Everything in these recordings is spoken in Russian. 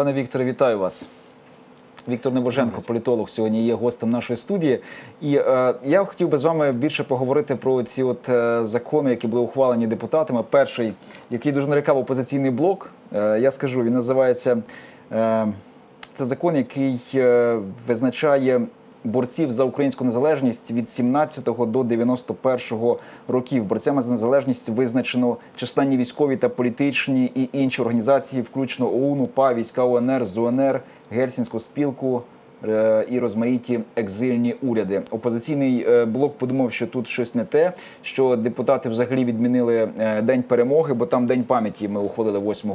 Пане Вікторе, вітаю вас. Віктор Небоженко, політолог, сьогодні є гостем нашої студії. І е, я хотів би з вами більше поговорити про ці от е, закони, які були ухвалені депутатами. Перший, який дуже нарікав опозиційний блок, е, я скажу, він називається е, це закон, який е, визначає борців за українську незалежність від 17 до 91 років. Борцями за незалежність визначено численні військові та політичні і інші організації, включно ОУН, УПА, війська УНР, ЗУНР, Гельсінську спілку. Е, І розмаїті екзильні уряди. Опозиційний е, блок подумав, що тут щось не те, що депутати взагалі відмінили е, день перемоги, бо там день пам'яті ми ухвалили 8,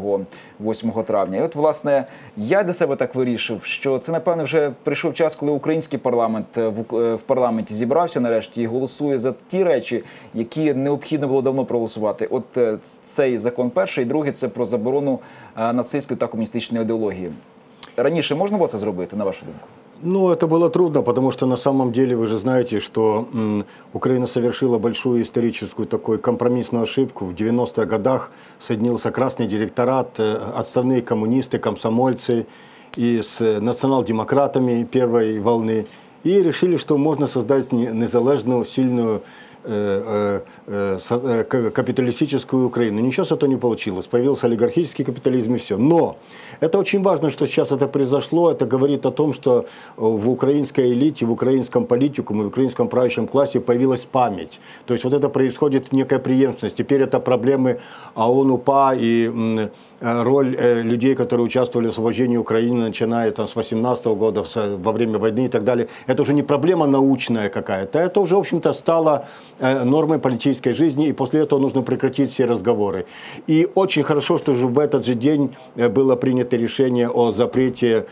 8 травня. І от, власне, я для себе так вирішив, що це напевне вже прийшов час, коли український парламент в, парламенті зібрався нарешті і голосує за ті речі, які необхідно було давно проголосувати. От цей закон перший, і другий це про заборону нацистської та комуністичної ідеології. Раніше можна було це зробити, на вашу думку? Ну, это было трудно, потому что на самом деле вы же знаете, что м, Украина совершила большую историческую такую компромиссную ошибку. В 90-х годах соединился Красный директорат, э, отставные коммунисты, комсомольцы и с национал-демократами первой волны. И решили, что можно создать не- незалежную, сильную капиталистическую Украину. Ничего с этого не получилось. Появился олигархический капитализм и все. Но это очень важно, что сейчас это произошло. Это говорит о том, что э, в украинской элите, в украинском политикуме, в украинском правящем классе появилась память. То есть вот это происходит некая преемственность. Теперь это проблемы ООН, УПА и э, роль э, людей, которые участвовали в освобождении Украины, начиная там, с 18 года, с- во время войны и так далее. Это уже не проблема научная какая-то. Это уже, в общем-то, стало э, нормой политической жизни, и после этого нужно прекратить все разговоры. И очень хорошо, что же в этот же день э, было принято решение о запрете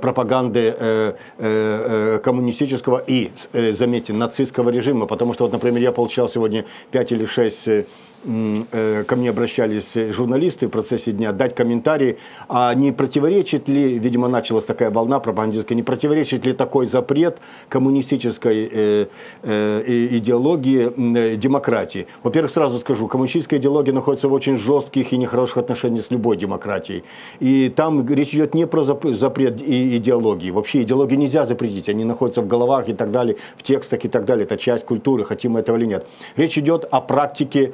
пропаганды э, э, э, коммунистического и, э, заметьте, нацистского режима, потому что, вот, например, я получал сегодня 5 или 6 э, м, э, ко мне обращались э, журналисты в процессе дня дать комментарии, а не противоречит ли, видимо, началась такая волна пропагандистская, не противоречит ли такой запрет коммунистической э, э, идеологии э, демократии? Во-первых, сразу скажу, коммунистическая идеология находится в очень жестких и нехороших отношениях с любой демократией. И там речь идет не про зап- запрет идеологии. Вообще идеологии нельзя запретить, они находятся в головах и так далее, в текстах и так далее. Это часть культуры, хотим мы этого или нет. Речь идет о практике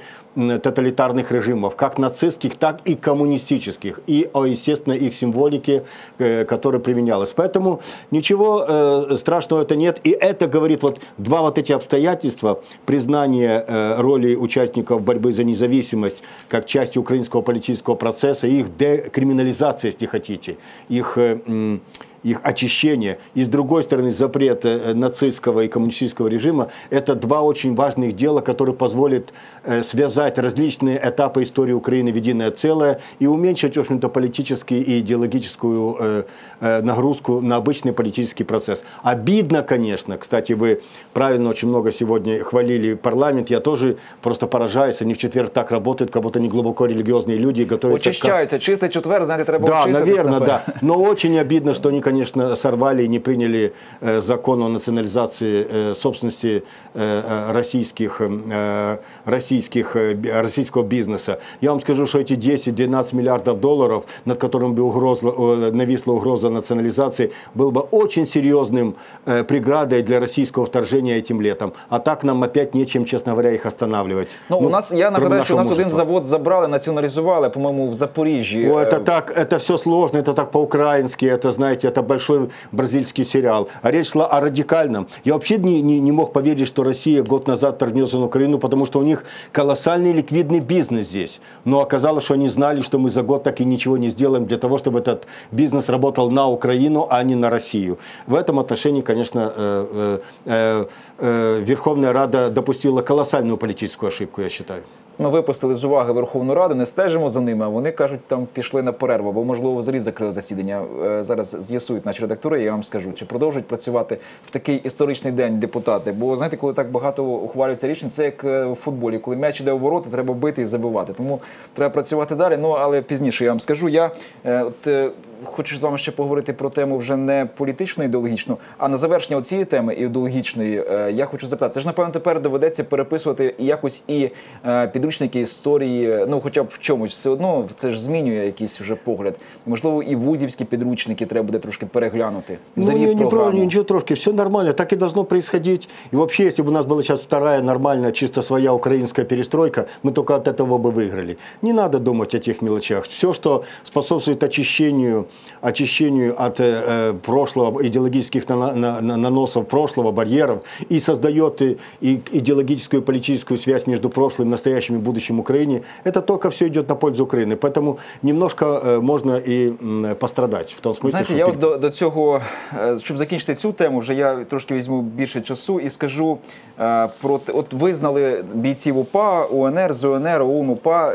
тоталитарных режимов, как нацистских, так и коммунистических, и естественно, их символике, э, которая применялась. Поэтому ничего э, страшного это нет. И это говорит вот два вот эти обстоятельства, признание э, роли участников борьбы за независимость как части украинского политического процесса, их декриминализация, если хотите, их их очищение, и с другой стороны запрет э, нацистского и коммунистического режима, это два очень важных дела, которые позволят э, связать различные этапы истории Украины в единое целое и уменьшить, в общем-то, политическую и идеологическую э, нагрузку на обычный политический процесс. Обидно, конечно, кстати, вы правильно очень много сегодня хвалили парламент, я тоже просто поражаюсь, они в четверг так работают, как будто они глубоко религиозные люди и готовятся к кас- Очищаються, чистий четвер, знаєте, треба да, наверное, да. Но очень обидно, что они, конечно, сорвали и не приняли э, закон о национализации э, собственности э, э, российских, э, российских, э, би- российского бизнеса. Я вам скажу, что эти 10-12 миллиардов долларов, над которыми бы угрозла, э, нависла угроза национализации, был бы очень серьезным э, преградой для российского вторжения этим летом. А так нам опять нечем, честно говоря, их останавливать. Ну, у нас я кроме нагадаю, що у нашего нас один мужества. завод забрали, націоналізували, по-моєму, в Запоріжжі. О, Е, это так, это все сложно, это так по-украински, это, знаете, это большой бразильский сериал. А речь шла о радикальном. Я вообще не, не, не мог поверить, что Россия год назад торгнется на Украину, потому что у них колоссальный ликвидный бизнес здесь. Но оказалось, что они знали, что мы за год так и ничего не сделаем для того, чтобы этот бизнес работал на Украину, а не на Россию. В этом отношении, конечно, э, э, э, Верховная Рада допустила колоссальную политическую ошибку, я считаю. Випустили з уваги Верховну Раду, не стежимо за ними. А вони кажуть, там пішли на перерву, або можливо взагалі закрили засідання. Е, Зараз з'ясують наші редактори. Я вам скажу, чи продовжують працювати в такий історичний день депутати. Бо знаєте, коли так багато ухвалюється рішень, це як е, в футболі. Коли м'яч іде у ворота, треба бити і забивати. Тому треба працювати далі. Ну але пізніше я вам скажу. Я е, от е, хочу з вами ще поговорити про тему вже не політично ідеологічну, а на завершення цієї теми ідеологічної. е, Я хочу запитати, це ж напевно тепер доведеться переписувати і якось і е, підручники історії, ну хоча б в чомусь все одно це ж змінює якийсь уже погляд. Можливо, і вузівські підручники треба буде трошки переглянути. Ну, Взагалі не, програму. неправильно, ничего трошки, все нормально, так и должно происходить. И вообще, если бы у нас была сейчас вторая нормальная, чисто своя украинская перестройка, мы только от этого бы выиграли. Не надо думать о тех мелочах. Все, что способствует очищению, очищению от э, э, прошлого, идеологических нана- на- на- наносов прошлого, барьеров, и создает и, и идеологическую и политическую связь между прошлым, настоящим и будущим Украине, это только все идет на пользу Украины. Поэтому немножко э, можно и м, пострадать в том смысле, Знаєте, что я пере- от до, до цього, е, щоб закінчити цю тему, вже я трошки візьму більше часу і скажу е, про те- от визнали бійців УПА, УНР, ЗУНР, ОУН, УПА.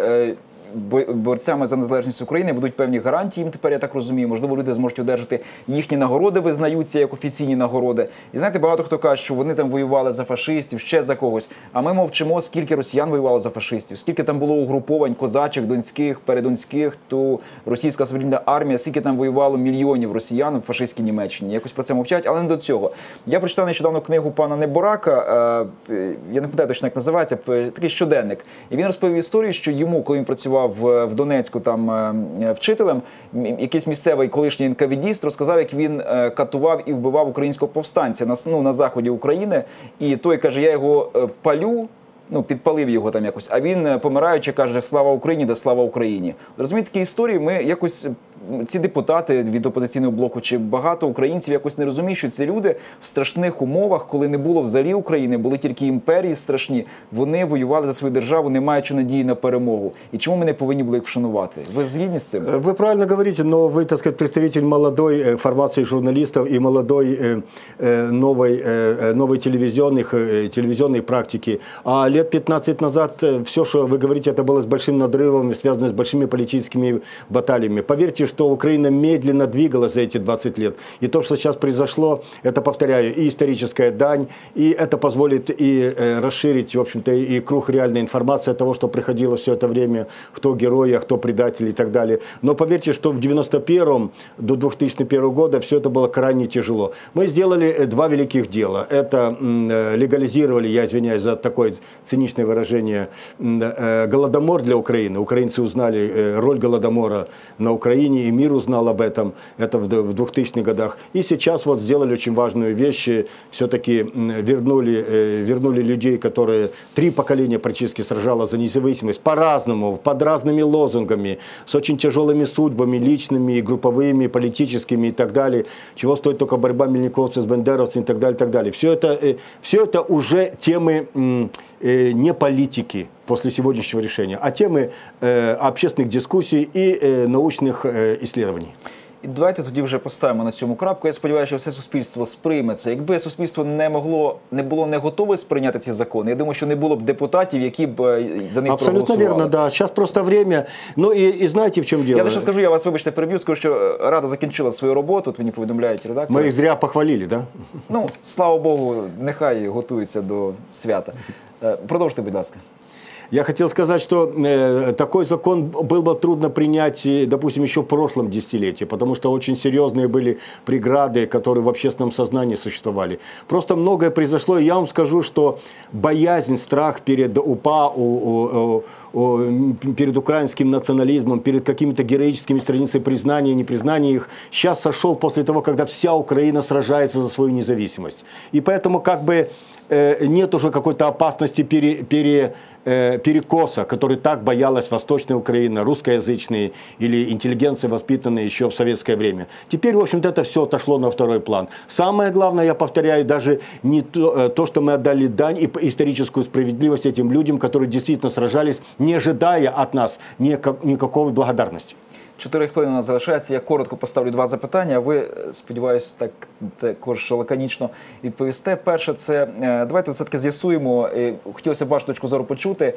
бо- Борцями за незалежність України будуть певні гарантії. Їм тепер я так розумію. Можливо, люди зможуть одержати їхні нагороди, визнаються як офіційні нагороди. І знаєте, багато хто каже, що вони там воювали за фашистів, ще за когось. А ми мовчимо, скільки росіян воювало за фашистів, скільки там було угруповань козачих, донських, передонських, то російська свободна армія, скільки там воювало мільйонів росіян в фашистській Німеччині. Якось про це мовчать, але не до цього. Я прочитав нещодавно книгу пана Неборака. е, е, Я не пам'ятаю точно, як називається, такий щоденник. І він розповів історію, що йому, коли він працював в, в Донецьку там е, вчителем, якийсь місцевий колишній НКВДіст розказав, як він е, катував і вбивав українського повстанця на, ну, на заході України. І той каже: я його е, палю. Ну, підпалив його там якось. А він, е, помираючи, каже: Слава Україні, да слава Україні. Розумієте, такі історії. Ми якось ці депутати від опозиційного блоку чи багато українців якось не розуміють, що ці люди в страшних умовах, коли не було взагалі України, були тільки імперії страшні. Вони воювали за свою державу, не маючи надії на перемогу. І чому ми не повинні були їх вшанувати? Ви згідні з цим? Э, Вы правильно говорите, но вы, так сказать, представитель молодой э, формации журналистов и молодой э, э, новой, э, э, новой телевизионных, э, телевизионной практики. А лет 15 назад все, что вы говорите, это было с большим надрывом, и связано с большими политическими баталиями. Поверьте, что Украина медленно двигалась за эти 20 лет. И то, что сейчас произошло, это, повторяю, и историческая дань, и это позволит и э, расширить, в общем-то, и круг реальной информации того, что приходило все это время, кто герои, а кто предатели и так далее. Но поверьте, что в 91 до 2001 года все это было крайне тяжело. Мы сделали э, два великих дела. Это э, легализировали, я извиняюсь за такое циничное выражение, голодомор для Украины. Украинцы узнали роль голодомора на Украине, и мир узнал об этом. Это в д- в 2000-х годах. И сейчас вот сделали очень важную вещь. Все-таки вернули, э, вернули людей, которые три поколения практически сражало за независимость по-разному, под разными лозунгами, с очень тяжелыми судьбами, личными, групповыми, политическими и так далее. Чего стоит только борьба мельниковцев с бандеровцами и так далее, и так далее. Все это, э, все это уже темы э, не политики после сегодняшнего решения, а темы э, общественных дискуссий и э, научных э, исследований. І давайте тоді вже поставимо на цьому крапку. Я сподіваюся, що все суспільство сприйме це. Якби суспільство не могло не було не готове сприйняти ці закони, я думаю, що не було б депутатів, які б е, за них Абсолютно проголосували. верно, да. Сейчас просто время. Ну и, и знаете, в чем дело? Я лише скажу, я вас вибачте, переб'ю, скажу, що е, рада закінчила свою роботу. От мені повідомляють редактори. Мы их зря похвалили, да? Ну слава Богу, нехай готуються до свята. Е, Продовжте, будь ласка. Я хотел сказать, что э, такой закон было бы трудно принять, э, допустим, еще в прошлом десятилетии, потому что очень серьезные были преграды, которые в общественном сознании существовали. Просто многое произошло, и я вам скажу, что боязнь, страх перед УПА, у- у- у- перед украинским национализмом, перед какими-то героическими страницами признания непризнания их, сейчас сошел после того, когда вся Украина сражается за свою независимость. И поэтому как бы э, нет уже какой-то опасности пере, пере, э, перекоса, который так боялась Восточная Украина, русскоязычные или интеллигенция, воспитанная еще в советское время. Теперь, в общем-то, это все отошло на второй план. Самое главное, я повторяю, даже не то, э, то, что мы отдали дань и историческую справедливость этим людям, которые действительно сражались, не ожидая от нас никак- никакой благодарности. Чотири хвилини у нас залишається. Я коротко поставлю два запитання. Ви сподіваюся, так також лаконічно відповісте. Перше, це е, давайте все таки з'ясуємо. е, Хотілося б вашу точку зору почути.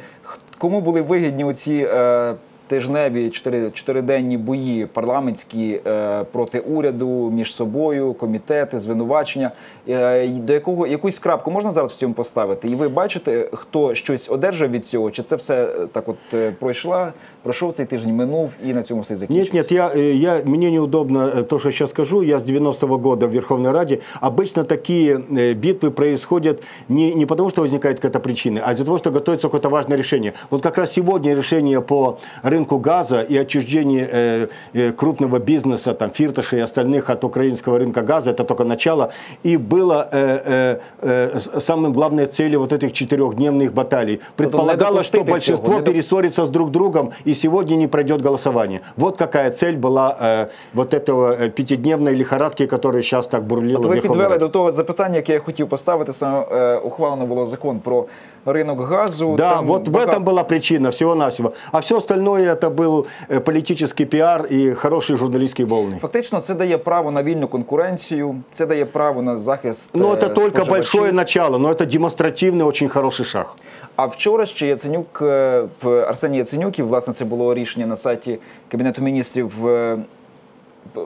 Кому були вигідні оці е, тижневі чотири чотириденні бої парламентські е, проти уряду між собою, комітети, звинувачення. Е, до якого якусь крапку можна зараз в цьому поставити? І ви бачите, хто щось одержав від цього? Чи це все е, так, от пройшла, пройшов цей тиждень, минув і на цьому все закінчиться? Нет, нет, я, я, мне неудобно то, что я сейчас скажу. Я с 90-го года в Верховной Раде. Обычно такие битвы происходят не, не потому, что возникает какая-то причина, а из-за того, что готовится какое-то важное решение. Вот как раз сегодня решение по рынку газа и отчуждение э, э, крупного бизнеса, там, Фирташа и остальных от украинского рынка газа, это только начало. И было э, э, э, самым главной целью вот этих четырехдневных баталий. Предполагалось, что большинство перессорится с друг другом, и сегодня не пройдет голосование. Вот какая цель была э, вот этого э, пятидневной лихорадки, которая сейчас так бурлила От в ви Верховной підвели Раде. до того запитання, яке я хотів поставити. Саме е, ухвалено було закон про ринок газу. Да, Там вот в бага- этом была причина всего-навсего. А все остальное это был э, политический пиар и хорошие журналистские волны. Фактично, це дає право на вільну конкуренцію, це дає право на захист. Но е, Ну, это только споживачів. большое начало, но это демонстративный очень хороший шаг. А вчора ще Яценюк е, Арсеній Яценюк, і власне це було рішення на сайті Кабінету міністрів. е,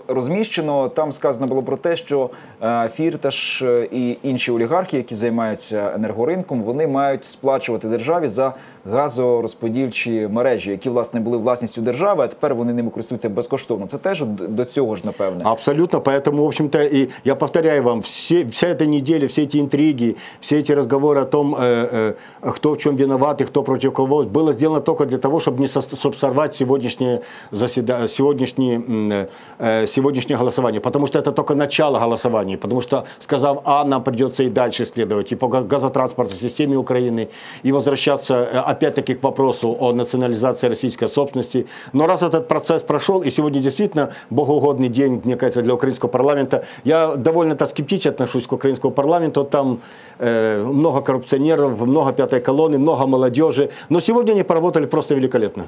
Розміщено там сказано було про те, що е, Фірташ і інші олігархи, які займаються енергоринком, вони мають сплачувати державі за газорозподільчі мережі, які власне були власністю держави, а тепер вони ними користуються безкоштовно. Це теж от до цього ж напевне. Абсолютно, поэтому, в общем-то, и я повторяю вам, все, вся эта неделя, все эти интриги, все эти разговоры о том, э, э, кто в чем виноват и кто против кого, было сделано только для того, чтобы, не со, чтобы сорвать сегодняшнее, заседа, сегодняшнее, м, э, сегодняшнее голосование. Потому что это только начало голосования. Потому что, сказав А, нам придется и дальше следовать и по га- газотранспортной системе Украины, и возвращаться э, опять-таки к вопросу о национализации российской собственности. Но раз этот процесс прошел, и сегодня действительно богоугодный день, мне кажется, для украинского парламента, я довольно-то скептично отношусь к украинскому парламенту. Там э, много коррупционеров, много пятой колонны, много молодежи. Но сегодня они поработали просто великолепно.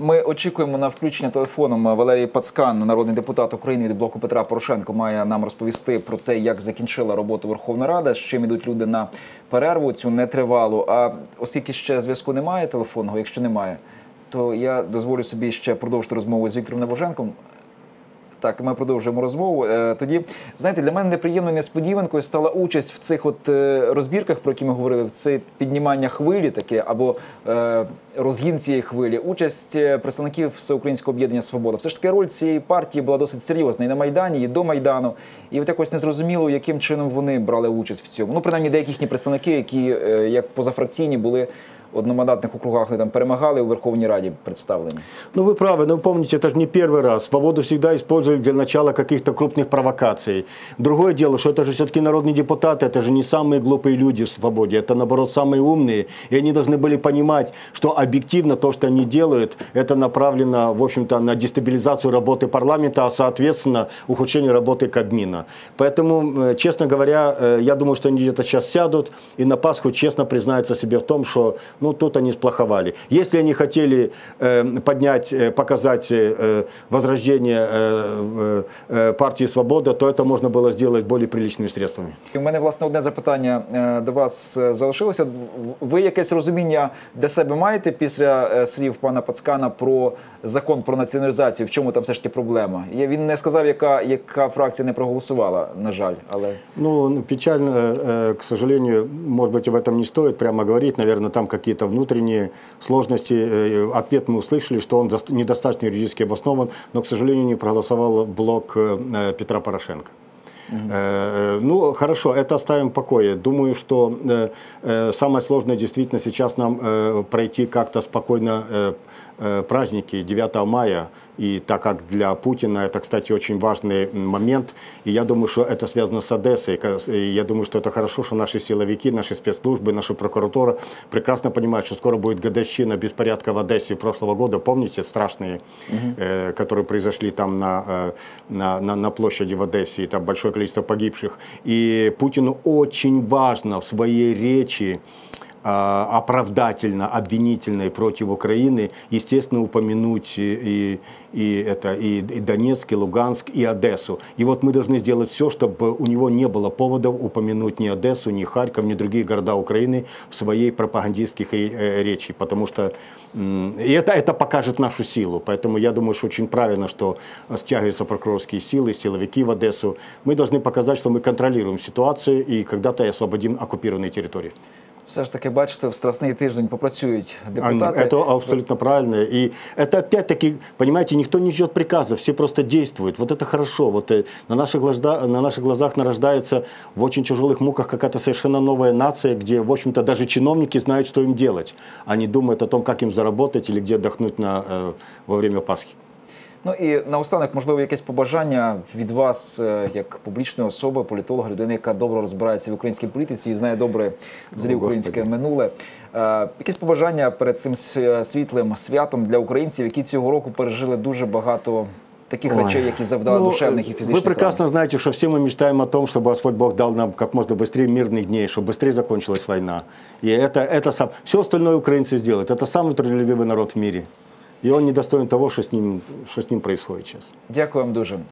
Ми очікуємо на включення телефоном. Валерії Пацкан, народний депутат України від блоку Петра Порошенко, має нам розповісти про те, як закінчила роботу Верховна Рада, з чим ідуть люди на перерву цю нетривалу. А оскільки ще зв'язку немає телефонного, якщо немає, то я дозволю собі ще продовжити розмову з Віктором Небоженком. Так, ми продовжуємо розмову. Е, Тоді, знаєте, для мене неприємною несподіванкою стала участь в цих от е, розбірках, про які ми говорили, в це піднімання хвилі таке або е, розгін цієї хвилі. Участь представників Всеукраїнського об'єднання Свобода. Все ж таки роль цієї партії була досить серйозна і на Майдані, і до Майдану. І от якось незрозуміло, яким чином вони брали участь в цьому. Ну, принаймні, деякі їхні представники, які як позафракційні були в одномандатних округах, вони там перемагали у Верховній Раді представлені. Ну, вы правы, но помните, это же не первый раз. Свободу всегда использовали для начала каких-то крупных провокаций. Другое дело, что это же все-таки народные депутаты, это же не самые глупые люди в свободе, это, наоборот, самые умные. И они должны были понимать, что объективно то, что они делают, это направлено, в общем-то, на дестабилизацию работы парламента, а, соответственно, ухудшение работы Кабмина. Поэтому, э, честно говоря, э, я думаю, что они где-то сейчас сядут и на Пасху честно признаются себе в том, что ну, тут они сплоховали. Если они хотели э, поднять, э, показать э, возрождение э, э, партии «Свобода», то это можно было сделать более приличными средствами. У мене власне одне запитання е, до вас е, залишилося. Ви якесь розуміння для себе маєте після е, слів пана Пацкана про закон про націоналізацію? В чому там все ж таки проблема? Я- Він не сказав, яка, яка фракція не проголосувала, на жаль, але Ну, ну, печально, э, к сожалению, может быть, об этом не стоит прямо говорить. Наверное, там какие-то внутренние сложности. Э, Ответ мы услышали, что он дост- недостаточно юридически обоснован, но, к сожалению, не проголосовал блок э, Петра Порошенко. Э, Ну, хорошо, это оставим в покое. Думаю, что э, э, самое сложное действительно сейчас нам э, пройти как-то спокойно э, э, праздники 9 мая. И так как для Путина это, кстати, очень важный момент, и я думаю, что это связано с Одессой. И я думаю, что это хорошо, что наши силовики, наши спецслужбы, наша прокуратура прекрасно понимают, что скоро будет годовщина беспорядка в Одессе прошлого года. Помните, страшные, э, которые произошли там на, э, на, на, на площади в Одессе, и там большое количество погибших. И Путину очень важно в своей речи оправдательно, обвинительной против Украины, естественно, упомянуть и, и, это, и, и Донецк, и Луганск, и Одессу. И вот мы должны сделать все, чтобы у него не было поводов упомянуть ни Одессу, ни Харьков, ни другие города Украины в своей пропагандистских э, речи, потому что и это, это покажет нашу силу. Поэтому я думаю, что очень правильно, что стягиваются прокурорские силы, силовики в Одессу. Мы должны показать, что мы контролируем ситуацию и когда-то освободим оккупированные территории. Все ж таки, бачите, в Страсний тиждень попрацюють А, депутати. Это абсолютно правильно. И это опять-таки, понимаете, никто не ждет приказов, все просто действуют. Вот это хорошо. Вот э, на наших, глаза, на наших глазах нарождается в очень тяжелых муках какая-то совершенно новая нация, где, в общем-то, даже чиновники знают, что им делать. Они думают о том, как им заработать или где отдохнуть на, э, во время Пасхи. Ну і наостанок, можливо, якесь побажання від вас, е, як публічної особи, політолога, людини, яка добре розбирається в українській політиці і знає добре взагалі О, українське Господи. минуле. Е, Якесь побажання перед цим с- світлим святом для українців, які цього року пережили дуже багато таких Ой. речей, які завдали Ну, душевних і фізичних. Вы прекрасно знаете, что все мы мечтаем о том, чтобы Господь Бог дал нам как можно быстрее мирных дней, чтобы быстрее закончилась война. И это, это сам, все остальное украинцы сделают. Это самый трудолюбивый народ в мире. И он недостоин того, что с ним, что с ним происходит сейчас. Дякую вам дуже.